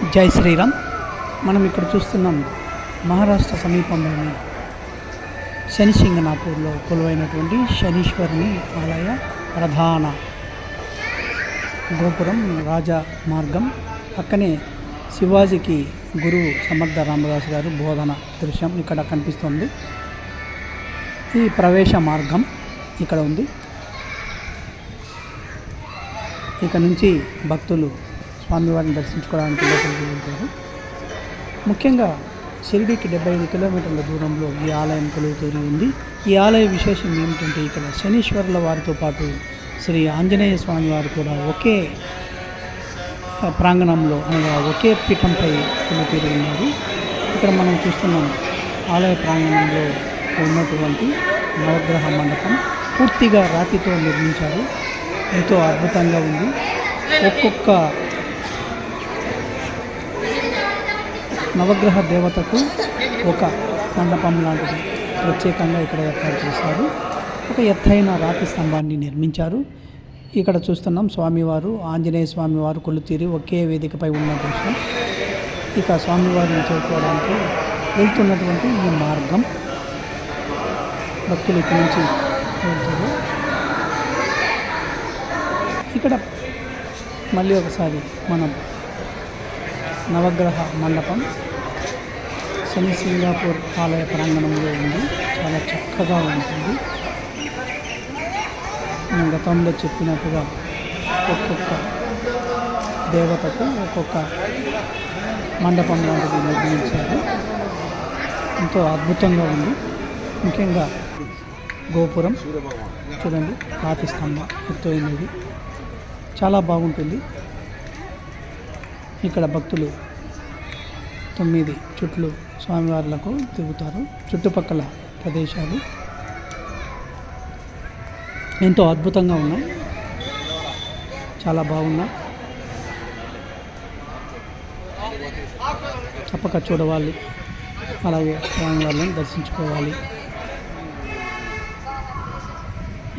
జై శ్రీరామ్. మనం ఇక్కడ చూస్తున్నాం మహారాష్ట్ర సమీపంలోని శనిసింగనాపూర్లో కొలువైనటువంటి శనీశ్వరుని ఆలయ ప్రధాన గోపురం రాజా మార్గం. పక్కనే శివాజీకి గురువు సమర్థ రామదాస్ గారు బోధన దృశ్యం ఇక్కడ కనిపిస్తుంది. ఈ ప్రవేశ మార్గం ఇక్కడ ఉంది. ఇక నుంచి భక్తులు స్వామివారిని దర్శించుకోవడానికి లోపలికి వెళ్తారు ముఖ్యంగా షిరిడీకి డెబ్బై ఐదు కిలోమీటర్ల దూరంలో ఈ ఆలయం కొలువుతూనే ఉంది. ఈ ఆలయ విశేషం ఏమిటంటే ఇక్కడ శనీశ్వరుల వారితో పాటు శ్రీ ఆంజనేయ స్వామి వారు కూడా ఒకే ప్రాంగణంలో అనగా ఒకే పీఠంపై కొలువుతీరి ఉన్నారు. ఇక్కడ మనం చూస్తున్నాం ఆలయ ప్రాంగణంలో ఉన్నటువంటి నవగ్రహ మండపం పూర్తిగా రాతితో నిర్మించారు. ఎంతో అద్భుతంగా ఉంది. ఒక్కొక్క నవగ్రహ దేవతకు ఒక మండపం లాంటిది. ప్రత్యేకంగా ఇక్కడ ఏర్పాటు చేశారు. ఒక ఎత్తైన రాతి స్తంభాన్ని నిర్మించారు. ఇక్కడ చూస్తున్నాం స్వామివారు ఆంజనేయ స్వామివారు కొలుతీరి ఒకే వేదికపై ఉన్న దృశ్యం. ఇక స్వామివారిని చేరుకోవడానికి వెళ్తున్నటువంటి ఈ మార్గం. భక్తులు ఇక్కడి నుంచి వెళ్తారు. ఇక్కడ మళ్ళీ ఒకసారి మనం నవగ్రహ మండపం. శని సింగాపూర్ ఆలయ ప్రాంగణంలో ఉంది. చాలా చక్కగా ఉంటుంది. నేను గతంలో చెప్పినట్టుగా ఒక్కొక్క దేవతకు ఒక్కొక్క మండపం లాంటిది నిర్మించారు. ఎంతో అద్భుతంగా ఉంది. ముఖ్యంగా గోపురం. చూడండి రాతి స్తంభం అయినది. చాలా బాగుంటుంది. ఇక్కడ భక్తులు తొమ్మిది చుట్లు స్వామివార్లకు తిరుగుతారు చుట్టుపక్కల ప్రదేశాలు ఎంతో అద్భుతంగా ఉన్నాయి. చాలా బాగున్నాయి తప్పక చూడవాలి. అలాగే స్వామివార్లను దర్శించుకోవాలి.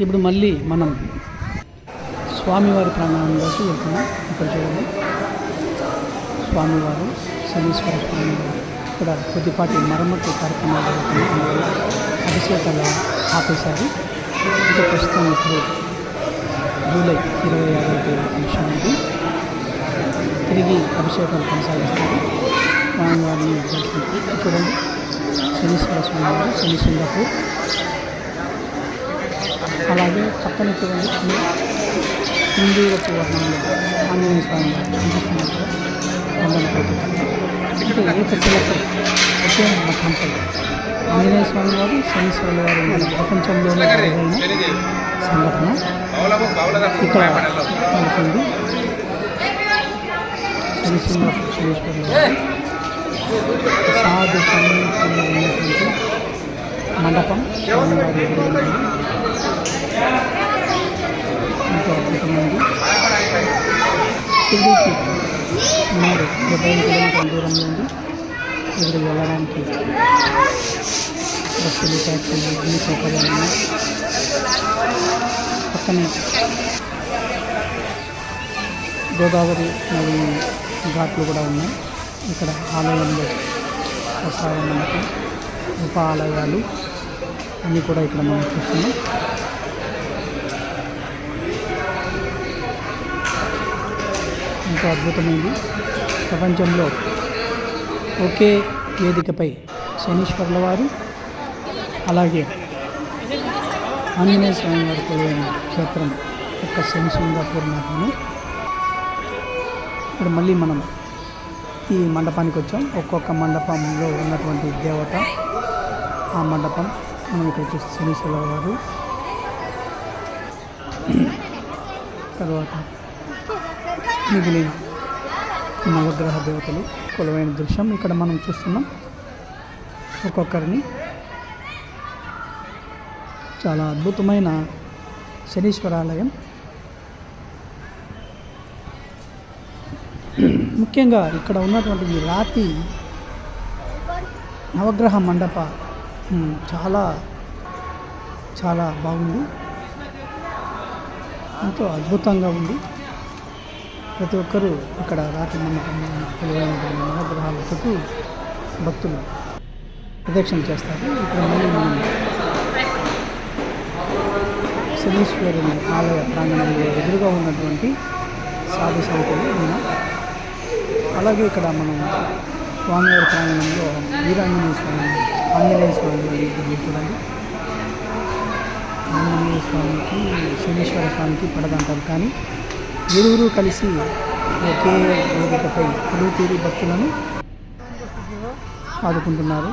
ఇప్పుడు మళ్ళీ మనం స్వామివారి ప్రాంగణంలోకి వెళ్తున్నాం. ఇక్కడ చూడండి. స్వామివారు శనీశ్వర స్వామివారు ఇక్కడ కొద్దిపాటి మరమ్మతు కార్యక్రమాలు అందువల్ల అభిషేకాలు ఆపేశారు. ఇంకా ప్రస్తుతం ఇప్పుడు జూలై ఇరవై ఆరవ తేదీ నిమిషం ఉంది. తిరిగి అభిషేకాలు కొనసాగిస్తారు. స్వామివారిని దర్శించి చూడండి శనీశ్వర స్వామివారు శని సింగపూర్ అలాగే పక్కన చూడండి సింధూరపు వర్ణంలో ఆంజనేయ స్వామి వారు కనిపిస్తున్నట్టుగా వందనపోతు అంటే ఏకశిలపై ఒకే మఠంపై ఆంజనేయ స్వామి వారు శనీశ్వరుల వారు మన ప్రపంచంలోనే అరుదైన సంఘటన ఇక్కడ ఉంటుంది శనీశ్వరుల సాధు ఉన్నటువంటి మండపం స్వామివారి మంది ఉంది ఉన్నారు డెబ్బై ఐదు కిలోమీటర్ల దూరంలో ఉంది ఇక్కడ వెళ్ళడానికి బస్సులు ట్యాక్సీలు అన్ని సౌకర్యాలు ఉన్నాయి పక్కనే గోదావరి మరియు ఘాట్లు కూడా ఉన్నాయి. ఇక్కడ ఆలయంలో ప్రసాద మండపం ఉప ఆలయాలు అన్నీ కూడా ఇక్కడ మనం చూస్తున్నాం. ఎంతో అద్భుతమైంది ప్రపంచంలో ఒకే వేదికపై శనీశ్వరుల వారు అలాగే ఆంజనేయ స్వామి వారి కొలువైన క్షేత్రం యొక్క శనిశంగా పూర్ణాన్ని ఇప్పుడు మళ్ళీ మనం ఈ మండపానికి వచ్చాం. ఒక్కొక్క మండపంలో ఉన్నటువంటి దేవత ఆ మండపం మనం ఇక్కడ చూస్తే శనీశ్వర వారు. తర్వాత మిగిలిన నవగ్రహ దేవతలు కొలువైన దృశ్యం ఇక్కడ మనం చూస్తున్నాం. ఒక్కొక్కరిని చాలా అద్భుతమైన శనీశ్వరాలయం. ముఖ్యంగా ఇక్కడ ఉన్నటువంటి ఈ రాతి నవగ్రహ మండప చాలా చాలా బాగుంది. ఎంతో అద్భుతంగా ఉంది. ప్రతి ఒక్కరూ ఇక్కడ రాతి నమ్మకం కొలువైనటువంటి నవగ్రహాల భక్తులు ప్రదక్షిణ చేస్తారు. ఇక్కడ మళ్ళీ మనం శనీశ్వరుని ఆలయ ప్రాంగణంలో ఎదురుగా ఉన్నటువంటి సాధు సంఖ్యలు ఉన్నాం అలాగే ఇక్కడ మనం స్వామివారి ప్రాంగణంలో వీరాంజనేయ స్వామి ఆంజనేయ స్వామి వారి చూడండి. ఆంజనేయ స్వామికి శనీశ్వర స్వామికి పడదంటారు. కానీ ఇరువురు కలిసి ఒకే వేదికపై కొలువు భక్తులను ఆదుకుంటున్నారు.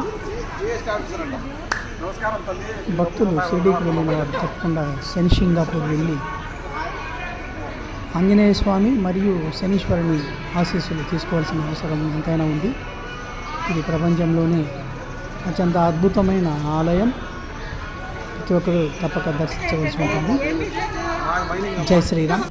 భక్తులు షిరిడీకి వెళ్ళిన వారు తప్పకుండా శని సింగాపూర్ వెళ్ళి ఆంజనేయ స్వామి మరియు శనీశ్వరుని ఆశీస్సులు తీసుకోవాల్సిన అవసరం ఎంతైనా ఉంది. ఇది ప్రపంచంలోనే అత్యంత అద్భుతమైన ఆలయం. ప్రతి ఒక్కరూ తప్పక దర్శించవలసి ఉంటుంది. జై శ్రీరామ్.